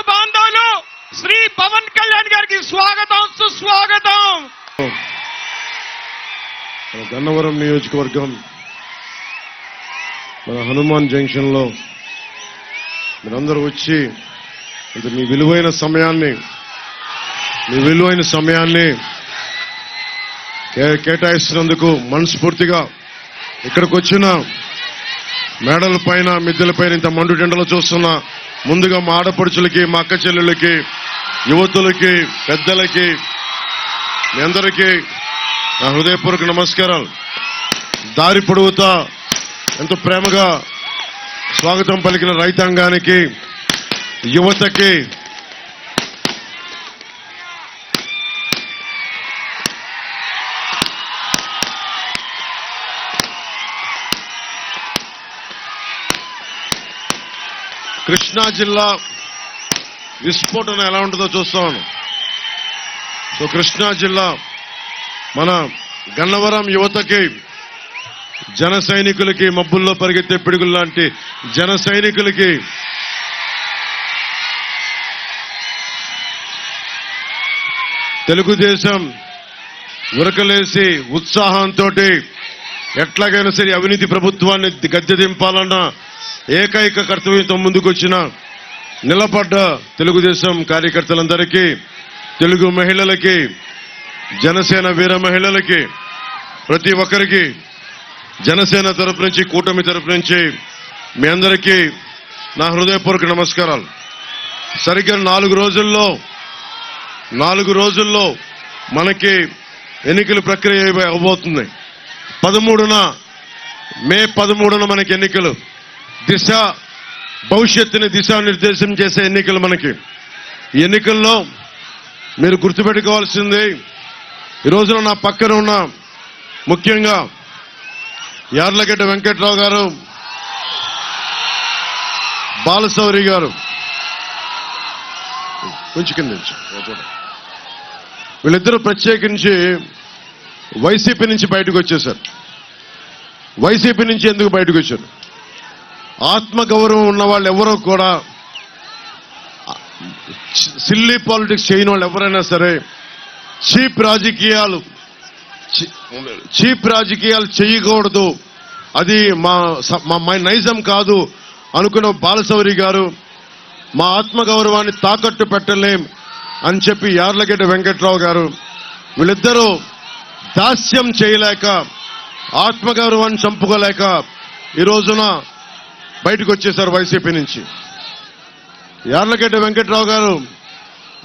రైతు బాంధవులు శ్రీ పవన్ కళ్యాణ్ గారికి స్వాగతం సుస్వాగతం. మన గన్నవరం నియోజకవర్గం మన హనుమాన్ జంక్షన్లో మీరందరూ వచ్చి ఇంత మీ విలువైన సమయాన్ని మీ విలువైన సమయాన్ని కేటాయిస్తున్నందుకు మనస్ఫూర్తిగా ఇక్కడికి వచ్చిన మేడల పైన మిద్దెల పైన ఇంత మండు టెండలు చూస్తున్న ముందుగా మా ఆడపడుచులకి మా అక్క చెల్లెళ్ళకి యువతులకి పెద్దలకి మీ అందరికీ నా హృదయపూర్వక నమస్కారాలు. దారి పొడవుతా ఎంతో ప్రేమగా స్వాగతం పలికిన రైతాంగానికి యువతకి కృష్ణా జిల్లా విస్ఫోటన ఎలా ఉంటుందో చూస్తాను సో కృష్ణా జిల్లా మన గన్నవరం యువతకి జన సైనికులకి మబ్బుల్లో పరిగెత్తే పిడుగులు లాంటి జన సైనికులకి తెలుగుదేశం ఉరకలేసి ఉత్సాహంతో ఎట్లాగైనా సరే అవినీతి ప్రభుత్వాన్ని గద్దె దింపాలన్న ఏకైక కర్తవ్యంతో ముందుకొచ్చిన నిలబడ్డ తెలుగుదేశం కార్యకర్తలందరికీ తెలుగు మహిళలకి జనసేన వీర మహిళలకి ప్రతి ఒక్కరికి జనసేన తరపు నుంచి కూటమి తరపు నుంచి మీ అందరికీ నా హృదయపూర్వక నమస్కారాలు. సరిగ్గా నాలుగు రోజుల్లో నాలుగు రోజుల్లో మనకి ఎన్నికల ప్రక్రియ అవబోతుంది. పదమూడున మే పదమూడున మనకి ఎన్నికలు. దిశ భవిష్యత్తుని దిశానిర్దేశం చేసే ఎన్నికలు మనకి. ఈ ఎన్నికల్లో మీరు గుర్తుపెట్టుకోవాల్సింది ఈ రోజున నా పక్కన ఉన్న ముఖ్యంగా యార్లగడ్డ వెంకట్రావు గారు బాలశౌరి గారు. కొంచెం కింద నుంచి, వీళ్ళిద్దరూ ప్రత్యేకించి వైసీపీ నుంచి బయటకు వచ్చేశారు వైసీపీ నుంచి ఎందుకు బయటకు వచ్చారు? ఆత్మగౌరవం ఉన్న వాళ్ళు ఎవరో కూడా సిల్లీ పాలిటిక్స్ చేయని వాళ్ళు ఎవరైనా సరే చీప్ రాజకీయాలు చీప్ రాజకీయాలు చేయకూడదు. అది మా స- మా మా నైజం కాదు అనుకున్న బాలశౌరి గారు మా ఆత్మగౌరవాన్ని తాకట్టు పెట్టలేం అని చెప్పి యార్లగడ్డ వెంకట్రావు గారు వీళ్ళిద్దరూ దాస్యం చేయలేక ఆత్మగౌరవాన్ని చంపుకోలేక ఈ రోజున బయటకు వచ్చేశారు వైసీపీ నుంచి. యార్లగడ్డ వెంకట్రావు గారు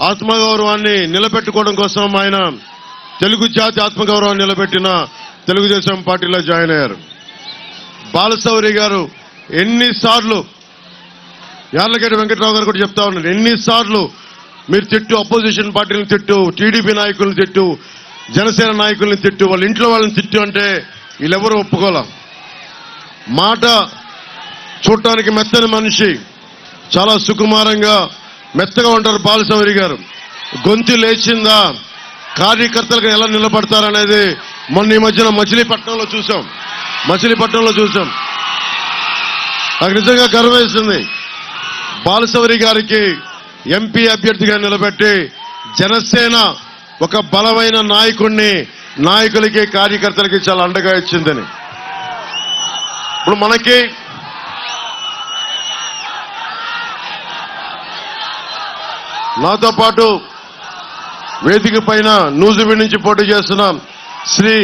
ఆత్మగౌరవాన్ని నిలబెట్టుకోవడం కోసం ఆయన తెలుగు జాతి ఆత్మగౌరవాన్ని నిలబెట్టిన తెలుగుదేశం పార్టీలో జాయిన్ అయ్యారు. బాలసౌరి గారు ఎన్నిసార్లు యార్లగడ్డ వెంకట్రావు గారు కూడా చెప్తా ఉన్నారు. ఎన్నిసార్లు మీరు తిట్టు అపోజిషన్ పార్టీలను తిట్టు టీడీపీ నాయకులను తిట్టు జనసేన నాయకుల్ని తిట్టు వాళ్ళ ఇంట్లో వాళ్ళని తిట్టు అంటే వీళ్ళెవరూ ఒప్పుకోలేం. మాట చూడటానికి మెత్తని మనిషి. చాలా సుకుమారంగా మెత్తగా ఉంటారు బాలశౌరి గారు. గొంతు లేచిందా? కార్యకర్తలకు ఎలా నిలబడతారనేది మొన్న ఈ మధ్యన మచిలీపట్నంలో చూసాం మచిలీపట్నంలో చూసాం నాకు నిజంగా గర్వేస్తుంది బాలసవరి గారికి ఎంపీ అభ్యర్థిగా నిలబెట్టి జనసేన ఒక బలమైన నాయకుడిని నాయకులకి కార్యకర్తలకి చాలా అండగా ఇచ్చిందని. ఇప్పుడు మనకి నాతో పాటు వేదిక పైన నూజివీడ్ నుంచి పోటీ చేస్తున్న శ్రీ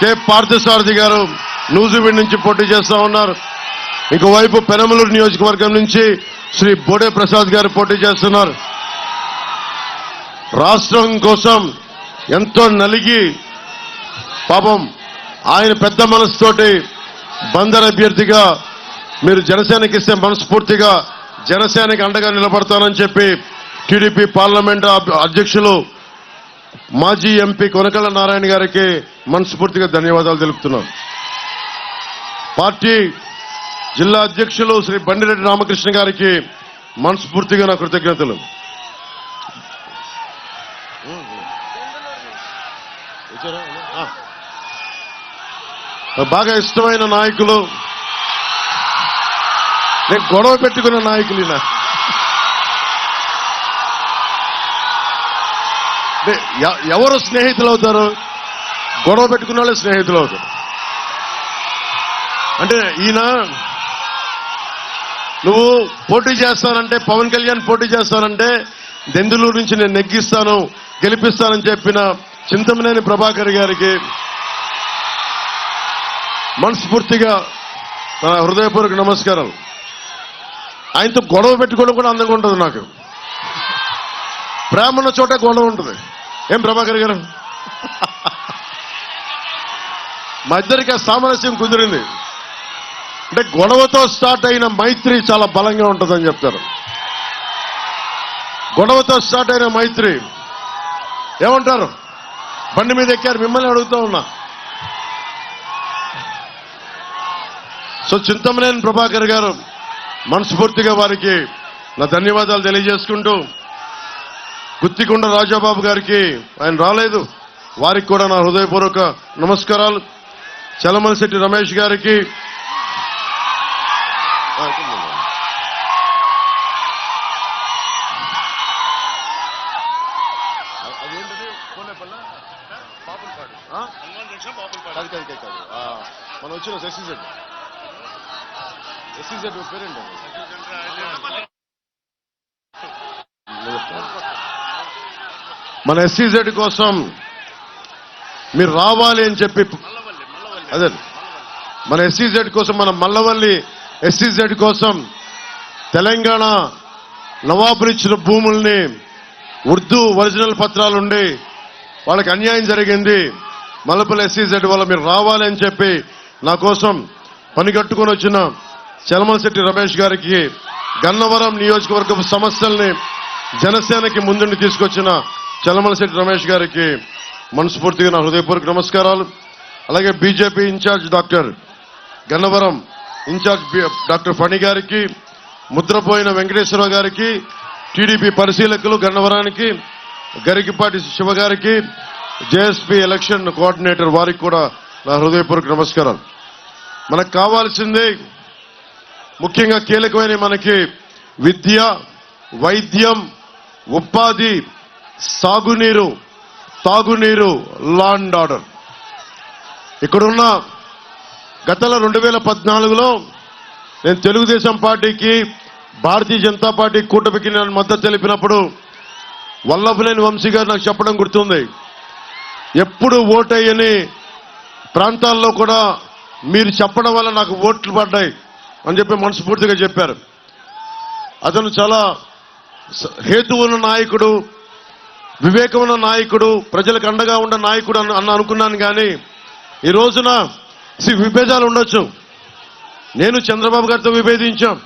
కె పార్థసారథి గారు నూజివీడ్ నుంచి పోటీ చేస్తా ఉన్నారు. ఇంకోవైపు పెనమలూరు నియోజకవర్గం నుంచి శ్రీ బోడే ప్రసాద్ గారు పోటీ చేస్తున్నారు. రాష్ట్రం కోసం ఎంతో నలిగి పాపం ఆయన పెద్ద మనసుతోటి బందర్ అభ్యర్థిగా మీరు జనసేనకి ఇస్తే మనస్ఫూర్తిగా జనసేనకి అండగా నిలబడతానని చెప్పి టీడీపీ పార్లమెంట్ అధ్యక్షులు మాజీ ఎంపీ కొనకళ్ళ నారాయణ గారికి మనస్ఫూర్తిగా ధన్యవాదాలు తెలుపుతున్నాం. పార్టీ జిల్లా అధ్యక్షులు శ్రీ బండిరెడ్డి రామకృష్ణ గారికి మనస్ఫూర్తిగా నా కృతజ్ఞతలు. బాగా ఇష్టమైన నాయకులు నేను గొడవ పెట్టుకున్న నాయకులు ఈయన. ఎవరు స్నేహితులు అవుతారు గొడవ పెట్టుకున్న వాళ్ళే స్నేహితులు అవుతారు అంటే ఈయన నువ్వు పోటీ చేస్తానంటే పవన్ కళ్యాణ్ పోటీ చేస్తానంటే దెందులూరు నుంచి నేను నెగ్గిస్తాను గెలిపిస్తానని చెప్పిన చింతమనేని ప్రభాకర్ గారికి మనస్ఫూర్తిగా నా హృదయపూర్వక నమస్కారాలు. ఆయనతో గొడవ పెట్టుకోవడం కూడా అందంగా ఉంటుంది నాకు. ప్రేమ ఉన్న చోట గొడవ ఉంటుంది. ఏం ప్రభాకర్ గారు? మా ఇద్దరికి సామరస్యం కుదిరింది. అంటే గొడవతో స్టార్ట్ అయిన మైత్రి చాలా బలంగా ఉంటుందని చెప్తారు. గొడవతో స్టార్ట్ అయిన మైత్రి ఏమంటారు? బండి మీద ఎక్కారు మిమ్మల్ని అడుగుతూ ఉన్నా. సో చింతమనేని ప్రభాకర్ గారు మనస్ఫూర్తిగా వారికి నా ధన్యవాదాలు తెలియజేసుకుంటూ గుత్తికొండ రాజాబాబు గారికి ఆయన రాలేదు. వారికి కూడా నా హృదయపూర్వక నమస్కారాలు. చలమలశెట్టి రమేష్ గారికి ఆ, ఇక్కడ ఉంది. ఎస్సీజెడ్ పేరేంటి మన ఎస్సీజెడ్ కోసం మీరు రావాలి అని చెప్పి అదే మన ఎస్సీజెడ్ కోసం మన మల్లవల్లి ఎస్సీజెడ్ కోసం తెలంగాణ నవాబులు ఇచ్చిన భూముల్ని ఉర్దూ ఒరిజినల్ పత్రాలుండి వాళ్ళకి అన్యాయం జరిగింది. మల్లపల్లి ఎస్సీజెడ్ వల్ల మీరు రావాలి అని చెప్పి నా కోసం పని కట్టుకొని వచ్చిన చలమలశెట్టి రమేష్ గారికి గన్నవరం నియోజకవర్గ సమస్యల్ని జనసేనకి ముందుండి తీసుకొచ్చిన చలమలశెట్టి రమేష్ గారికి మనస్ఫూర్తిగా నా హృదయపూర్వక నమస్కారాలు. అలాగే BJP incharge doctor Gannavaram incharge doctor Phani గారికి ముద్రపోయిన వెంకటేశ్వరరావు గారికి టీడీపీ పరిశీలకులు గన్నవరానికి గరికిపాటి శివ గారికి జేఎస్పీ ఎలక్షన్ కోఆర్డినేటర్ వారికి కూడా నా హృదయపూర్వక నమస్కారాలు. మనకు కావాల్సింది ముఖ్యంగా కీలకమైన మనకి విద్య వైద్యం ఉపాధి సాగునీరు తాగునీరు లా అండ్ ఆర్డర్. ఇక్కడున్న గతంలో రెండు వేల పద్నాలుగులో నేను తెలుగుదేశం పార్టీకి భారతీయ జనతా పార్టీ కూటమికి నేను మద్దతు తెలిపినప్పుడు వల్లభనేని వంశీ గారు నాకు చెప్పడం గుర్తుంది. ఎప్పుడు ఓటయ్యని ప్రాంతాల్లో కూడా మీరు చెప్పడం వల్ల నాకు ఓట్లు పడ్డాయి. అని చెప్పి మనస్ఫూర్తిగా చెప్పారు. అతను చాలా హేతువున్న హేతు ఉన్న నాయకుడు వివేకమున్న నాయకుడు ప్రజలకు అండగా ఉన్న నాయకుడు అని అన్న అనుకున్నాను కానీ ఈ రోజున సి విభేదాలు ఉండొచ్చు. నేను చంద్రబాబు గారితో విభేదించాం.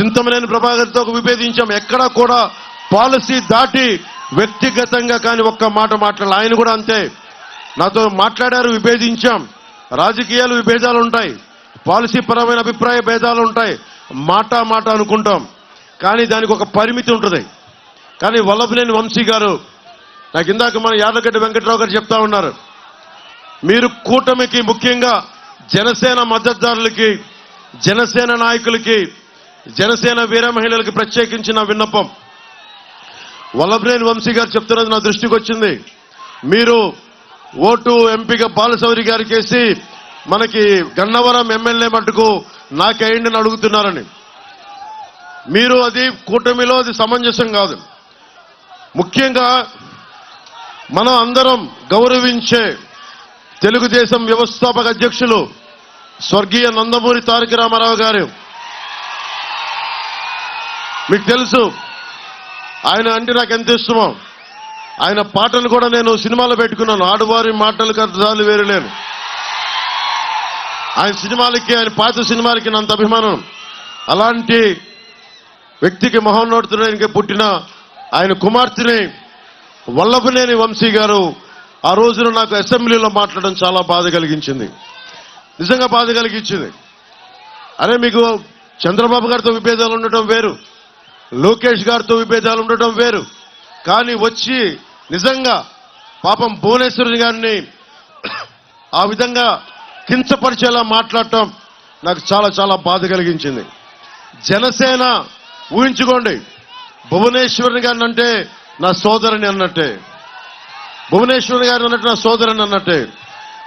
చింతమనేని ప్రభాకర్తో విభేదించాం. ఎక్కడా కూడా పాలసీ దాటి వ్యక్తిగతంగా కానీ ఒక్క మాట మాట్లాడాలి. ఆయన కూడా అంతే. నాతో మాట్లాడారు విభేదించాం. రాజకీయాలు విభేదాలు ఉంటాయి. పాలసీ పరమైన అభిప్రాయ భేదాలు ఉంటాయి. మాట మాట అనుకుంటాం. కానీ దానికి ఒక పరిమితి ఉంటుంది. కానీ వల్లభనేని వంశీ గారు నాకు ఇందాక మన యాదగడ్డ వెంకట్రావు గారు చెప్తా ఉన్నారు. మీరు కూటమికి ముఖ్యంగా జనసేన మద్దతుదారులకి జనసేన నాయకులకి జనసేన వీర మహిళలకి ప్రత్యేకించిన విన్నపం. వల్లభనేని వంశీ గారు చెప్తున్నది నా దృష్టికి వచ్చింది. మీరు ఓటు ఎంపీగా బాలశౌరి గారికి వేసి మనకి గన్నవరం ఎమ్మెల్యే మటుకు నాకేయండి అని అడుగుతున్నారని. మీరు అది కూటమిలో అది సమంజసం కాదు. ముఖ్యంగా మనం అందరం గౌరవించే తెలుగుదేశం వ్యవస్థాపక అధ్యక్షులు స్వర్గీయ నందమూరి తారక రామారావు గారు. మీకు తెలుసు ఆయన అంటే నాకు ఎంత ఇష్టమో. ఆయన పాటలు కూడా నేను సినిమాలో పెట్టుకున్నాను. ఆడువారి మాటలు కథాలు వేరు లేను. ఆయన సినిమాలకి ఆయన పాత సినిమాలకి నంత అభిమానం. అలాంటి వ్యక్తికి మహోన్నతుడానికి పుట్టిన ఆయన కుమార్తెని వల్లభనేని వంశీ గారు ఆ రోజున నాకు అసెంబ్లీలో మాట్లాడడం చాలా బాధ కలిగించింది. నిజంగా బాధ కలిగించింది. అరే మీకు చంద్రబాబు గారితో విభేదాలు ఉండటం వేరు. లోకేష్ గారితో విభేదాలు ఉండటం వేరు. కానీ వచ్చి నిజంగా పాపం భువనేశ్వరుని గారిని ఆ విధంగా కించపరిచేలా మాట్లాడటం నాకు చాలా చాలా బాధ కలిగించింది. జనసేన ఊహించుకోండి భువనేశ్వరుని గారిని అంటే నా సోదరుని అన్నట్టే. భువనేశ్వరుని గారిని అన్నట్టు నా సోదరుని అన్నట్టే.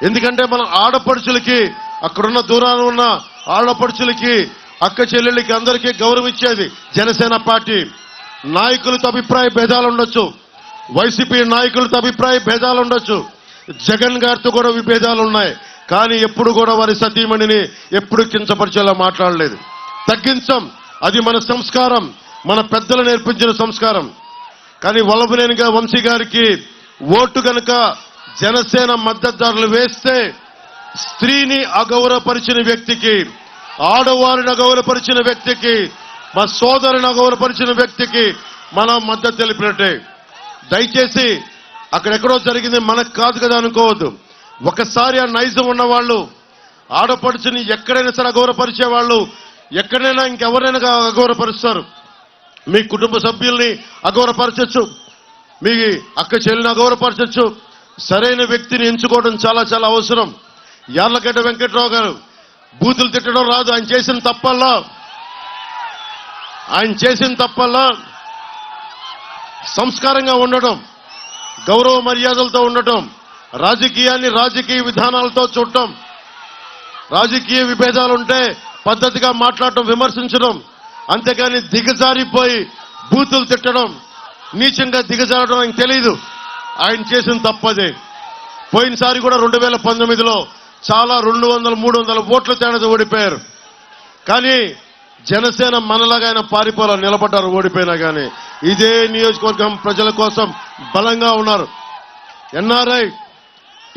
ఎందుకంటే మనం ఆడపడుచులకి అక్కడున్న దూరాన ఉన్న ఆడపడుచులకి అక్క చెల్లెళ్ళకి అందరికీ గౌరవం ఇచ్చేది జనసేన పార్టీ. నాయకులతో అభిప్రాయ భేదాలు ఉండొచ్చు. వైసీపీ నాయకులతో అభిప్రాయ భేదాలు ఉండొచ్చు. జగన్ గారితో కూడా విభేదాలు ఉన్నాయి. కానీ ఎప్పుడు కూడా వారి సతీమణిని ఎప్పుడు కించపరిచేలా మాట్లాడలేదు. తగ్గించం. అది మన సంస్కారం. మన పెద్దలు నేర్పించిన సంస్కారం. కానీ వల్లభనేనిగా వంశీ గారికి ఓటు కనుక జనసేన మద్దతుదారులు వేస్తే స్త్రీని అగౌరవపరిచిన వ్యక్తికి ఆడవారిని అగౌరవపరిచిన వ్యక్తికి మా సోదరుని అగౌరవపరిచిన వ్యక్తికి మనం మద్దతు తెలిపినట్టే. దయచేసి అక్కడెక్కడో జరిగింది మనకు కాదు కదా అనుకోవద్దు. ఒకసారి ఆ నైజం ఉన్న వాళ్ళు ఆడపడుచుని ఎక్కడైనా సరే అగౌరవపరిచే వాళ్ళు ఎక్కడైనా ఇంకెవరైనా అగౌరవపరుస్తారు మీ కుటుంబ సభ్యుల్ని అగౌరవపరచచ్చు మీ అక్క చెల్లిని అగౌరవపరచచ్చు సరైన వ్యక్తిని ఎంచుకోవడం చాలా చాలా అవసరం. యార్లగడ్డ వెంకట్రావు గారు బూతులు తిట్టడం రాదు. ఆయన చేసిన తప్పల్లా. ఆయన చేసిన తప్పల్లా సంస్కారంగా ఉండటం గౌరవ మర్యాదలతో ఉండటం రాజకీయాన్ని రాజకీయ విధానాలతో చూడటం రాజకీయ విభేదాలుంటే పద్ధతిగా మాట్లాడటం విమర్శించడం అంతేగాని దిగజారిపోయి బూతులు తిట్టడం నీచంగా దిగజారడం ఆయనకు తెలియదు ఆయన చేసిన తప్పదే. పోయినసారి కూడా రెండు వేల పంతొమ్మిదిలో చాలా రెండు వందల మూడు వందల ఓట్ల తేడాతో ఓడిపోయారు. కానీ జనసేన మనలాగా ఆయన పారిపోలా నిలబడ్డారు ఓడిపోయినా కానీ. ఇదే నియోజకవర్గం ప్రజల కోసం బలంగా ఉన్నారు. ఎన్ఆర్ఐ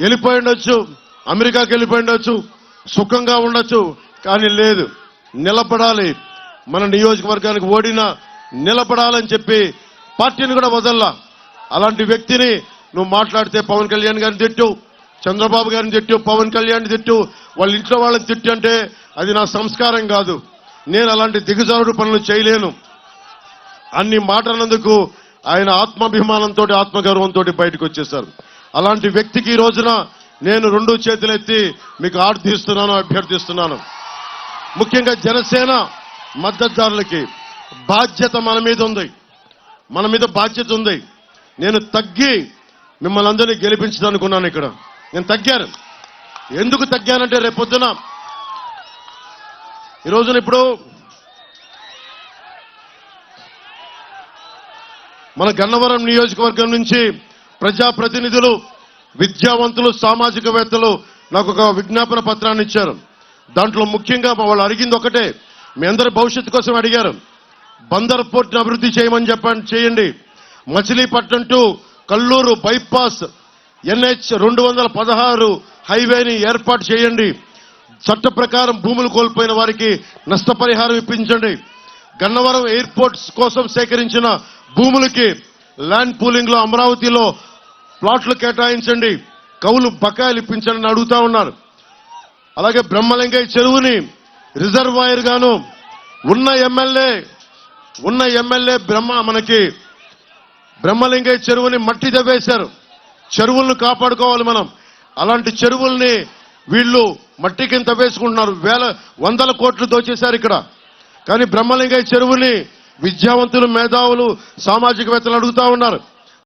వెళ్ళిపోయి ఉండొచ్చు అమెరికాకి వెళ్ళిపోయి ఉండొచ్చు సుఖంగా ఉండొచ్చు. కానీ లేదు. నిలబడాలి. మన నియోజకవర్గానికి ఓడినా నిలబడాలని చెప్పి పార్టీని కూడా వదల్లా. అలాంటి వ్యక్తిని నువ్వు మాట్లాడితే పవన్ కళ్యాణ్ గారిని తిట్టు చంద్రబాబు గారిని తిట్టు పవన్ కళ్యాణ్ తిట్టు వాళ్ళ ఇంట్లో వాళ్ళని తిట్టు అంటే అది నా సంస్కారం కాదు. నేను అలాంటి దిగజారుడు పనులు చేయలేను. అన్ని మాటలందుకు ఆయన ఆత్మాభిమానంతో ఆత్మగౌరవంతో బయటకు వచ్చేశారు. అలాంటి వ్యక్తికి ఈ రోజున నేను రెండు చేతులెత్తి మీకు ఆర్థిస్తున్నాను అభ్యర్థిస్తున్నాను. ముఖ్యంగా జనసేన మద్దతుదారులకి బాధ్యత మన మీద ఉంది. మన మీద బాధ్యత ఉంది. నేను తగ్గి మిమ్మల్ని అందరినీ గెలిపించదనుకున్నాను ఇక్కడ. నేను తగ్గాను. ఎందుకు తగ్గానంటే రేపొద్దున ఈ రోజున ఇప్పుడు మన గన్నవరం నియోజకవర్గం నుంచి ప్రజాప్రతినిధులు విద్యావంతులు సామాజికవేత్తలు నాకు ఒక విజ్ఞాపన పత్రాన్ని ఇచ్చారు. దాంట్లో ముఖ్యంగా వాళ్ళు అడిగింది ఒకటే. మీ అందరి భవిష్యత్తు కోసం అడిగారు. బందర్ పోర్ట్ని అభివృద్ధి చేయమని చెప్పండి చేయండి. Machilipatnam to Kalluru bypass NH రెండు వందల పదహారు హైవేని ఏర్పాటు చేయండి. చట్ట ప్రకారం భూములు కోల్పోయిన వారికి నష్టపరిహారం ఇప్పించండి. గన్నవరం ఎయిర్పోర్ట్స్ కోసం సేకరించిన భూములకి ల్యాండ్ పూలింగ్లో అమరావతిలో ప్లాట్లు కేటాయించండి. కౌలు బకాయిలు ఇప్పించండి అడుగుతా ఉన్నారు. అలాగే బ్రహ్మలింగయ్య చెరువుని రిజర్వాయర్ గాను ఉన్న ఎమ్మెల్యే ఉన్న ఎమ్మెల్యే బ్రహ్మ మనకి బ్రహ్మలింగయ్య చెరువుని మట్టి దవ్వేశారు చెరువులను కాపాడుకోవాలి మనం. అలాంటి చెరువుల్ని వీళ్ళు మట్టి కింద తవ్వేసుకుంటున్నారు వేల వందల కోట్లు దోచేశారు ఇక్కడ. కానీ బ్రహ్మలింగయ్య చెరువుని విద్యావంతులు మేధావులు సామాజికవేత్తలు అడుగుతా ఉన్నారు.